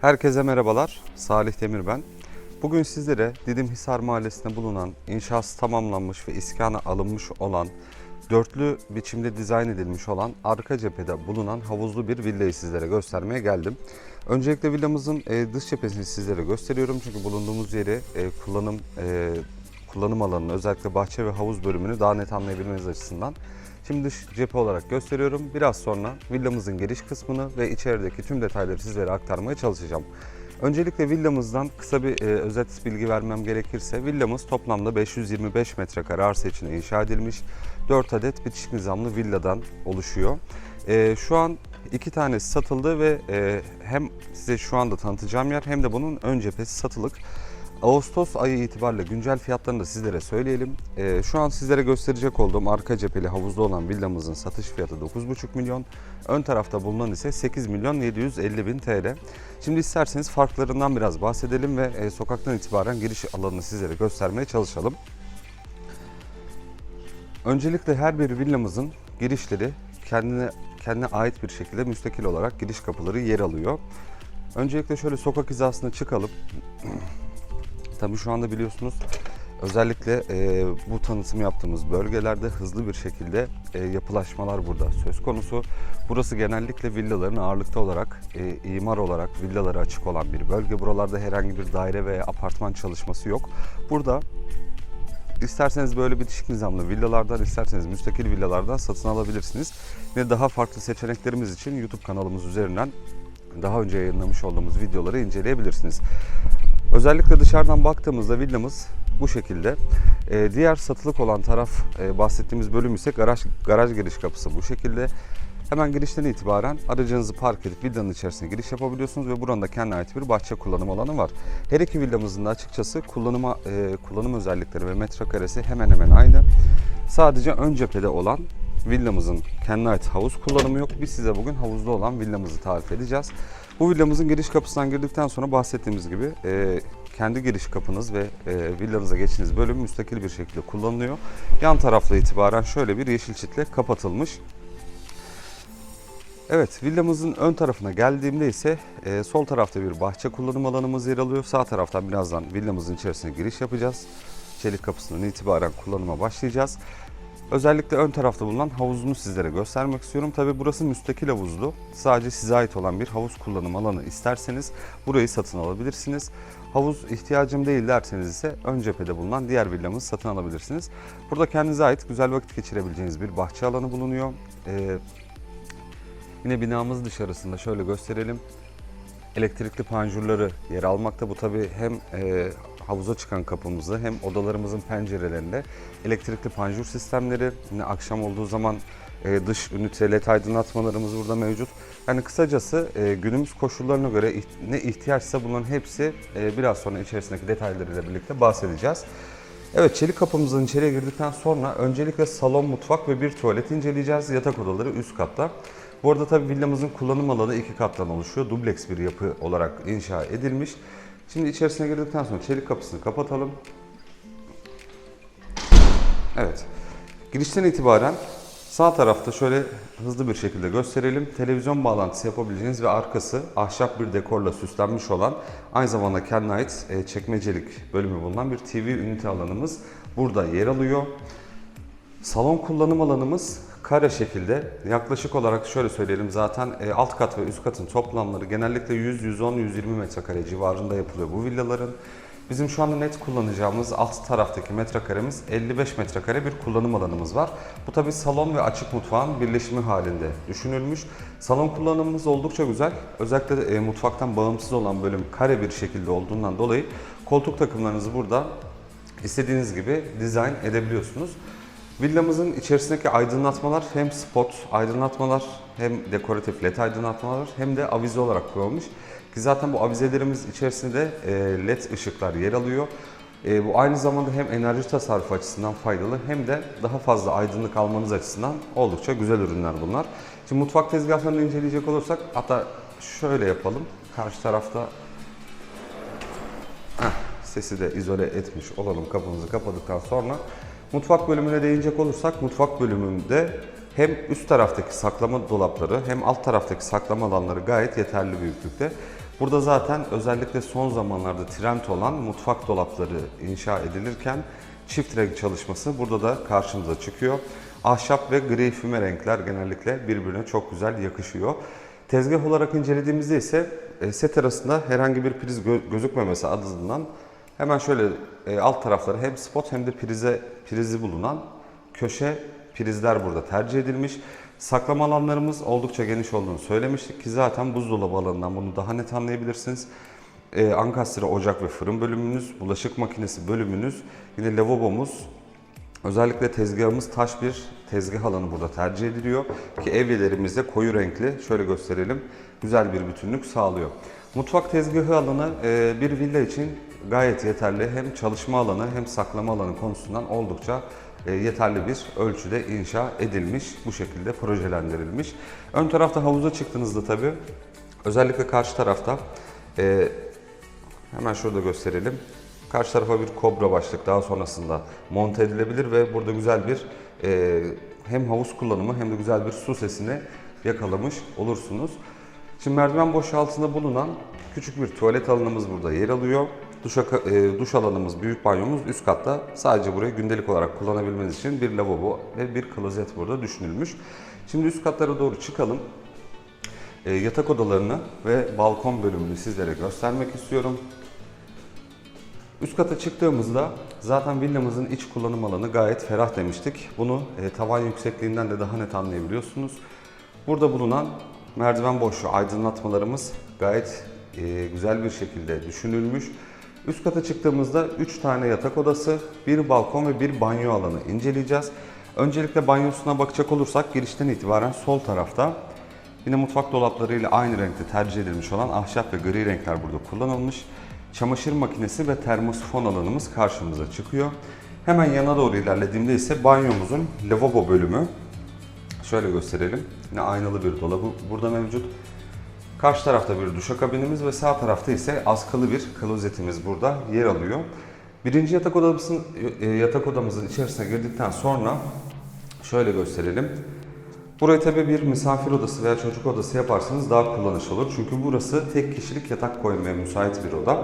Herkese merhabalar. Salih Demir ben. Bugün sizlere Didim Hisar Mahallesi'nde bulunan, inşası tamamlanmış ve iskana alınmış olan, dörtlü biçimde dizayn edilmiş olan arka cephede bulunan havuzlu bir villayı sizlere göstermeye geldim. Öncelikle villamızın e, dış cephesini sizlere gösteriyorum çünkü bulunduğumuz yeri e, kullanım e, kullanım alanını özellikle bahçe ve havuz bölümünü daha net anlayabilmeniz açısından Şimdi dış cephe olarak gösteriyorum. Biraz sonra villamızın giriş kısmını ve içerideki tüm detayları sizlere aktarmaya çalışacağım. Öncelikle villamızdan kısa bir e, özet bilgi vermem gerekirse villamız toplamda 525 metrekare arsa içine inşa edilmiş 4 adet bitişik nizamlı villadan oluşuyor. E, şu an iki tanesi satıldı ve e, hem size şu anda tanıtacağım yer hem de bunun ön cephesi satılık. Ağustos ayı itibariyle güncel fiyatlarını da sizlere söyleyelim. Ee, şu an sizlere gösterecek olduğum arka cepheli havuzlu olan villamızın satış fiyatı 9,5 milyon. Ön tarafta bulunan ise 8 milyon 750 bin TL. Şimdi isterseniz farklarından biraz bahsedelim ve e, sokaktan itibaren giriş alanını sizlere göstermeye çalışalım. Öncelikle her bir villamızın girişleri kendine kendine ait bir şekilde müstakil olarak giriş kapıları yer alıyor. Öncelikle şöyle sokak hizasına çıkalım. Tabii şu anda biliyorsunuz özellikle e, bu tanıtım yaptığımız bölgelerde hızlı bir şekilde e, yapılaşmalar burada söz konusu. Burası genellikle villaların ağırlıkta olarak, e, imar olarak villalara açık olan bir bölge. Buralarda herhangi bir daire veya apartman çalışması yok. Burada İsterseniz böyle bitişik nizamlı villalardan, isterseniz müstakil villalardan satın alabilirsiniz. Ve daha farklı seçeneklerimiz için YouTube kanalımız üzerinden daha önce yayınlamış olduğumuz videoları inceleyebilirsiniz. Özellikle dışarıdan baktığımızda villamız bu şekilde. Ee, diğer satılık olan taraf e, bahsettiğimiz bölüm ise garaj garaj giriş kapısı bu şekilde. Hemen girişten itibaren aracınızı park edip villanın içerisine giriş yapabiliyorsunuz ve buranın da kendine ait bir bahçe kullanım alanı var. Her iki villamızın da açıkçası kullanıma e, kullanım özellikleri ve metrekaresi hemen hemen aynı. Sadece ön cephede olan villamızın kendine ait havuz kullanımı yok. Biz size bugün havuzlu olan villamızı tarif edeceğiz. Bu villamızın giriş kapısından girdikten sonra bahsettiğimiz gibi e, kendi giriş kapınız ve e, villanıza geçtiğiniz bölüm müstakil bir şekilde kullanılıyor. Yan tarafla itibaren şöyle bir yeşil çitle kapatılmış. Evet, villamızın ön tarafına geldiğimde ise e, sol tarafta bir bahçe kullanım alanımız yer alıyor. Sağ taraftan birazdan villamızın içerisine giriş yapacağız. Çelik kapısından itibaren kullanıma başlayacağız. Özellikle ön tarafta bulunan havuzunu sizlere göstermek istiyorum. Tabi burası müstakil havuzlu. Sadece size ait olan bir havuz kullanım alanı isterseniz burayı satın alabilirsiniz. Havuz ihtiyacım değil derseniz ise ön cephede bulunan diğer villamızı satın alabilirsiniz. Burada kendinize ait güzel vakit geçirebileceğiniz bir bahçe alanı bulunuyor. Ee, Yine binamız dışarısında şöyle gösterelim. Elektrikli panjurları yer almakta. Bu tabi hem e, havuza çıkan kapımızda hem odalarımızın pencerelerinde elektrikli panjur sistemleri. Yine akşam olduğu zaman e, dış ünite led aydınlatmalarımız burada mevcut. Yani kısacası e, günümüz koşullarına göre ne ihtiyaçsa bunların hepsi e, biraz sonra içerisindeki detaylarıyla birlikte bahsedeceğiz. Evet çelik kapımızın içeriye girdikten sonra öncelikle salon, mutfak ve bir tuvalet inceleyeceğiz. Yatak odaları üst katta. Bu arada tabii villamızın kullanım alanı iki kattan oluşuyor. Dubleks bir yapı olarak inşa edilmiş. Şimdi içerisine girdikten sonra çelik kapısını kapatalım. Evet. Girişten itibaren sağ tarafta şöyle hızlı bir şekilde gösterelim. Televizyon bağlantısı yapabileceğiniz ve arkası ahşap bir dekorla süslenmiş olan aynı zamanda kendine ait e, çekmecelik bölümü bulunan bir TV ünite alanımız burada yer alıyor. Salon kullanım alanımız kare şekilde. Yaklaşık olarak şöyle söyleyelim zaten e, alt kat ve üst katın toplamları genellikle 100, 110, 120 metrekare civarında yapılıyor bu villaların. Bizim şu anda net kullanacağımız alt taraftaki metrekaremiz 55 metrekare bir kullanım alanımız var. Bu tabi salon ve açık mutfağın birleşimi halinde düşünülmüş. Salon kullanımımız oldukça güzel. Özellikle e, mutfaktan bağımsız olan bölüm kare bir şekilde olduğundan dolayı koltuk takımlarınızı burada istediğiniz gibi dizayn edebiliyorsunuz. Villamızın içerisindeki aydınlatmalar hem spot aydınlatmalar hem dekoratif led aydınlatmalar hem de avize olarak kullanılmış. Ki zaten bu avizelerimiz içerisinde e, led ışıklar yer alıyor. E, Bu aynı zamanda hem enerji tasarrufu açısından faydalı hem de daha fazla aydınlık almanız açısından oldukça güzel ürünler bunlar. Şimdi mutfak tezgahlarını inceleyecek olursak hatta şöyle yapalım. Karşı tarafta Heh, sesi de izole etmiş olalım kapımızı kapadıktan sonra. Mutfak bölümüne değinecek olursak mutfak bölümünde hem üst taraftaki saklama dolapları hem alt taraftaki saklama alanları gayet yeterli büyüklükte. Burada zaten özellikle son zamanlarda trend olan mutfak dolapları inşa edilirken çift renk çalışması burada da karşımıza çıkıyor. Ahşap ve gri füme renkler genellikle birbirine çok güzel yakışıyor. Tezgah olarak incelediğimizde ise e, set arasında herhangi bir priz gö- gözükmemesi adından hemen şöyle e, alt tarafları hem spot hem de prize prizi bulunan köşe prizler burada tercih edilmiş. Saklama alanlarımız oldukça geniş olduğunu söylemiştik ki zaten buzdolabı alanından bunu daha net anlayabilirsiniz. Ee, ankastre ocak ve fırın bölümümüz, bulaşık makinesi bölümünüz, yine lavabomuz, özellikle tezgahımız taş bir tezgah alanı burada tercih ediliyor ki evlerimizde koyu renkli şöyle gösterelim güzel bir bütünlük sağlıyor. Mutfak tezgahı alanı e, bir villa için gayet yeterli hem çalışma alanı hem saklama alanı konusundan oldukça e, yeterli bir ölçüde inşa edilmiş, bu şekilde projelendirilmiş. Ön tarafta havuza çıktığınızda tabii özellikle karşı tarafta e, hemen şurada gösterelim. Karşı tarafa bir kobra başlık daha sonrasında monte edilebilir ve burada güzel bir e, hem havuz kullanımı hem de güzel bir su sesini yakalamış olursunuz. Şimdi merdiven boşaltında bulunan küçük bir tuvalet alanımız burada yer alıyor. Duş, e, duş alanımız, büyük banyomuz üst katta. Sadece burayı gündelik olarak kullanabilmeniz için bir lavabo ve bir klozet burada düşünülmüş. Şimdi üst katlara doğru çıkalım. E, yatak odalarını ve balkon bölümünü sizlere göstermek istiyorum. Üst kata çıktığımızda zaten villamızın iç kullanım alanı gayet ferah demiştik. Bunu e, tavan yüksekliğinden de daha net anlayabiliyorsunuz. Burada bulunan merdiven boşluğu aydınlatmalarımız gayet e, güzel bir şekilde düşünülmüş. Üst kata çıktığımızda 3 tane yatak odası, bir balkon ve bir banyo alanı inceleyeceğiz. Öncelikle banyosuna bakacak olursak girişten itibaren sol tarafta Yine mutfak dolaplarıyla aynı renkte tercih edilmiş olan ahşap ve gri renkler burada kullanılmış. Çamaşır makinesi ve termosifon alanımız karşımıza çıkıyor. Hemen yana doğru ilerlediğimde ise banyomuzun lavabo bölümü. Şöyle gösterelim. Yine aynalı bir dolabı burada mevcut. Karşı tarafta bir duşakabinimiz ve sağ tarafta ise askılı bir klozetimiz burada yer alıyor. Birinci yatak odamızın, e, yatak odamızın içerisine girdikten sonra şöyle gösterelim. Burayı tabi bir misafir odası veya çocuk odası yaparsanız daha kullanışlı olur. Çünkü burası tek kişilik yatak koymaya müsait bir oda.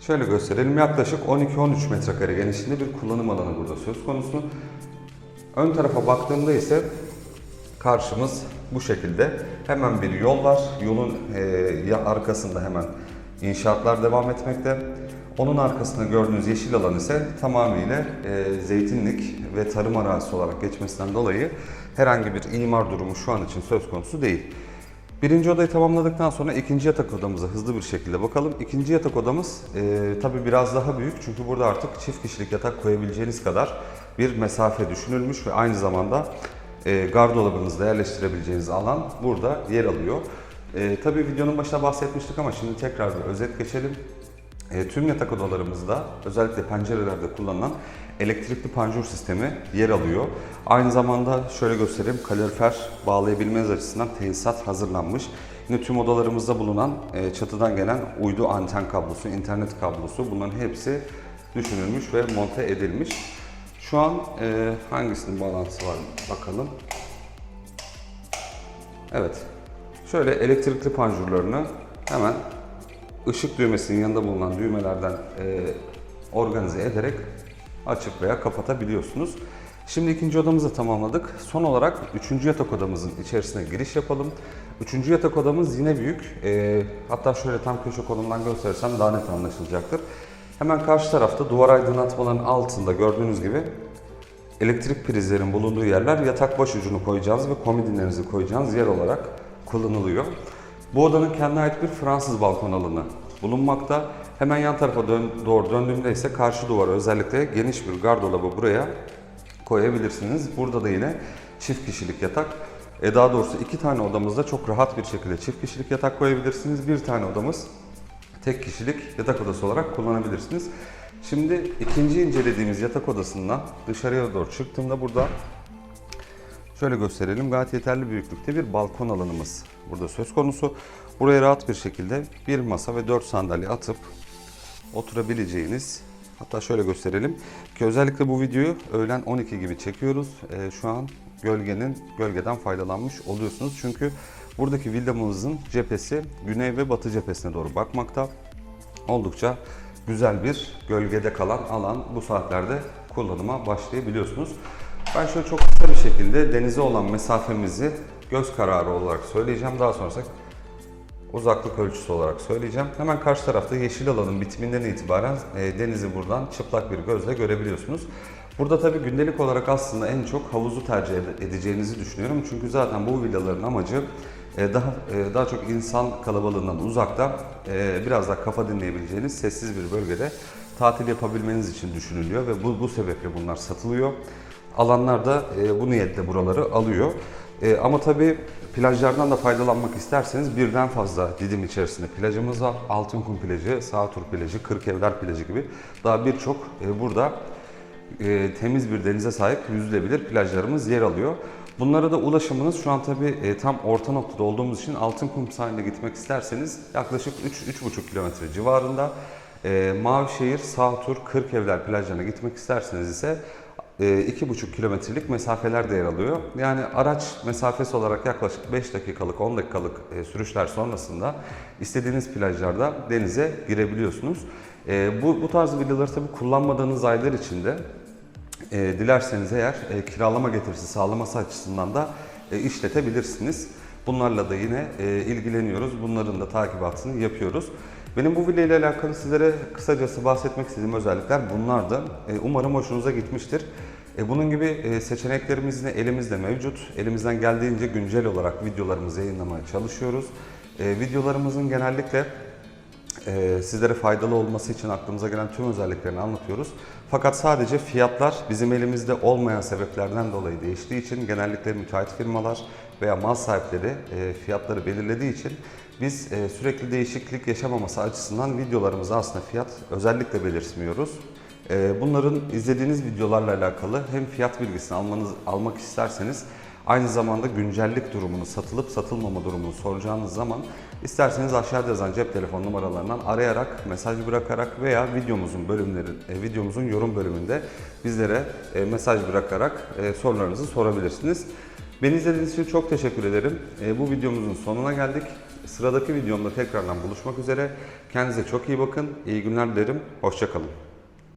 Şöyle gösterelim. Yaklaşık 12-13 metrekare genişliğinde bir kullanım alanı burada söz konusu. Ön tarafa baktığımda ise karşımız bu şekilde. Hemen bir yol var. Yolun e, arkasında hemen inşaatlar devam etmekte. Onun arkasında gördüğünüz yeşil alan ise tamamıyla e, zeytinlik ve tarım arazisi olarak geçmesinden dolayı herhangi bir imar durumu şu an için söz konusu değil. Birinci odayı tamamladıktan sonra ikinci yatak odamıza hızlı bir şekilde bakalım. İkinci yatak odamız e, tabii biraz daha büyük çünkü burada artık çift kişilik yatak koyabileceğiniz kadar bir mesafe düşünülmüş ve aynı zamanda e, gardırobunuzda yerleştirebileceğiniz alan burada yer alıyor. E, tabii videonun başında bahsetmiştik ama şimdi tekrar bir özet geçelim. E, tüm yatak odalarımızda özellikle pencerelerde kullanılan elektrikli panjur sistemi yer alıyor. Aynı zamanda şöyle göstereyim kalorifer bağlayabilmeniz açısından tesisat hazırlanmış. Yine tüm odalarımızda bulunan e, çatıdan gelen uydu anten kablosu, internet kablosu bunların hepsi düşünülmüş ve monte edilmiş. Şu an e, hangisinin bağlantısı var bakalım. Evet. Şöyle elektrikli panjurlarını hemen ışık düğmesinin yanında bulunan düğmelerden e, organize ederek açıp veya kapatabiliyorsunuz. Şimdi ikinci odamızı tamamladık. Son olarak üçüncü yatak odamızın içerisine giriş yapalım. Üçüncü yatak odamız yine büyük. E, hatta şöyle tam köşe konumdan gösterirsem daha net anlaşılacaktır. Hemen karşı tarafta duvar aydınlatmaların altında gördüğünüz gibi elektrik prizlerin bulunduğu yerler yatak başucunu koyacağınız ve komodinlerinizi koyacağınız yer olarak kullanılıyor. Bu odanın kendine ait bir Fransız balkon alanı bulunmakta. Hemen yan tarafa dön, doğru döndüğümde ise karşı duvara özellikle geniş bir gardırobı buraya koyabilirsiniz. Burada da yine çift kişilik yatak. E daha doğrusu iki tane odamızda çok rahat bir şekilde çift kişilik yatak koyabilirsiniz. Bir tane odamız tek kişilik yatak odası olarak kullanabilirsiniz. Şimdi ikinci incelediğimiz yatak odasından dışarıya doğru çıktığımda burada şöyle gösterelim. Gayet yeterli büyüklükte bir balkon alanımız burada söz konusu. Buraya rahat bir şekilde bir masa ve 4 sandalye atıp oturabileceğiniz hatta şöyle gösterelim ki özellikle bu videoyu öğlen 12 gibi çekiyoruz. Ee, şu an gölgenin gölgeden faydalanmış oluyorsunuz. Çünkü Buradaki villamızın cephesi güney ve batı cephesine doğru bakmakta. Oldukça güzel bir gölgede kalan alan bu saatlerde kullanıma başlayabiliyorsunuz. Ben şöyle çok kısa bir şekilde denize olan mesafemizi göz kararı olarak söyleyeceğim. Daha sonrasında uzaklık ölçüsü olarak söyleyeceğim. Hemen karşı tarafta yeşil alanın bitiminden itibaren e, denizi buradan çıplak bir gözle görebiliyorsunuz. Burada tabii gündelik olarak aslında en çok havuzu tercih ede- edeceğinizi düşünüyorum. Çünkü zaten bu villaların amacı daha e, daha çok insan kalabalığından uzakta e, biraz daha kafa dinleyebileceğiniz sessiz bir bölgede tatil yapabilmeniz için düşünülüyor ve bu, bu sebeple bunlar satılıyor. Alanlar da e, bu niyetle buraları alıyor. Ama tabii plajlardan da faydalanmak isterseniz birden fazla Didim içerisinde plajımız var. Altınkum plajı, Sağtur plajı, Kırkevler plajı gibi daha birçok burada temiz bir denize sahip yüzülebilir plajlarımız yer alıyor. Bunlara da ulaşımınız şu an tabii e, tam orta noktada olduğumuz için Altınkum sahiline gitmek isterseniz yaklaşık 3-3,5 kilometre civarında. E, Mavişehir, Sağtur, Kırkevler plajlarına gitmek isterseniz ise e, 2,5 kilometrelik mesafeler de yer alıyor. Yani araç mesafesi olarak yaklaşık 5 dakikalık, 10 dakikalık e, sürüşler sonrasında istediğiniz plajlarda denize girebiliyorsunuz. Bu, bu tarz villaları tabii kullanmadığınız aylar içinde e, dilerseniz eğer e, kiralama getirisi sağlaması açısından da e, işletebilirsiniz. Bunlarla da yine e, ilgileniyoruz. Bunların da takibatını yapıyoruz. Benim bu villa ile alakalı sizlere kısacası bahsetmek istediğim özellikler bunlardı. E, umarım hoşunuza gitmiştir. E, bunun gibi e, seçeneklerimiz de elimizde mevcut. Elimizden geldiğince güncel olarak videolarımızı yayınlamaya çalışıyoruz. E, videolarımızın genellikle e, sizlere faydalı olması için aklımıza gelen tüm özelliklerini anlatıyoruz. Fakat sadece fiyatlar bizim elimizde olmayan sebeplerden dolayı değiştiği için genellikle müteahhit firmalar veya mal sahipleri e, fiyatları belirlediği için biz e, sürekli değişiklik yaşamaması açısından videolarımıza aslında fiyat özellikle belirtmiyoruz. Bunların izlediğiniz videolarla alakalı hem fiyat bilgisini almanız, almak isterseniz Aynı zamanda güncellik durumunu, satılıp satılmama durumunu soracağınız zaman isterseniz aşağıda yazan cep telefon numaralarından arayarak, mesaj bırakarak veya videomuzun bölümleri, e, videomuzun yorum bölümünde bizlere e, mesaj bırakarak e, sorularınızı sorabilirsiniz. Beni izlediğiniz için çok teşekkür ederim. Bu videomuzun sonuna geldik. Sıradaki videomda tekrardan buluşmak üzere. Kendinize çok iyi bakın. İyi günler dilerim. Hoşçakalın.